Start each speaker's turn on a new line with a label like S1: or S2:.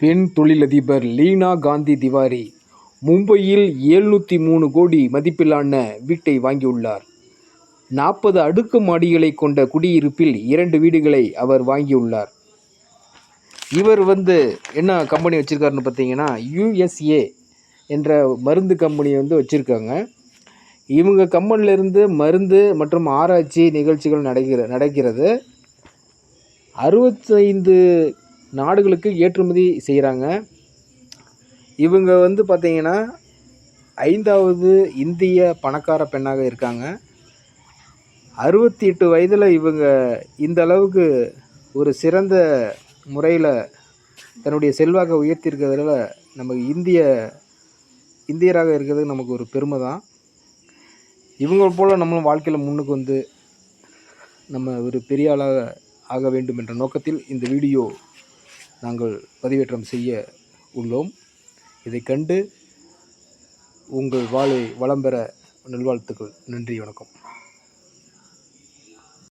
S1: பெண் தொழிலதிபர் லீனா காந்தி திவாரி மும்பையில் ஏழ்நூற்றி மூணு கோடி மதிப்பிலான வீட்டை வாங்கியுள்ளார். நாற்பது அடுக்கு மாடிகளை கொண்ட குடியிருப்பில் இரண்டு வீடுகளை அவர் வாங்கியுள்ளார். இவர் வந்து என்ன கம்பெனி வச்சுருக்காருன்னு பார்த்தீங்கன்னா யுஎஸ்ஏ என்ற மருந்து கம்பெனி வந்து வச்சுருக்காங்க. இவங்க கம்பெனிலேருந்து மருந்து மற்றும் ஆராய்ச்சி நிகழ்ச்சிகள் நடக்கிற நடக்கிறது. அறுபத்தைந்து நாடுகளுக்கு ஏற்றுமதி செய்கிறாங்க இவங்க வந்து பார்த்தீங்கன்னா ஐந்தாவது இந்திய பணக்கார பெண்ணாக இருக்காங்க. அறுபத்தி எட்டு வயதில் இவங்க இந்த அளவுக்கு ஒரு சிறந்த முறையில் தன்னுடைய செல்வாக்கை உயர்த்தியிருக்கிறதுல நமக்கு இந்திய இந்தியராக இருக்கிறது நமக்கு ஒரு பெருமை தான் இவங்க போல் நம்மளும் வாழ்க்கையில் முன்னுக்கு வந்து நம்ம ஒரு பெரிய ஆளாக ஆக வேண்டும் என்ற நோக்கத்தில் இந்த வீடியோ நாங்கள் பதிவேற்றம் செய்ய உள்ளோம். இதை கண்டு உங்கள் வாழை வளம் பெற நல்வாழ்த்துக்கள். நன்றி வணக்கம்.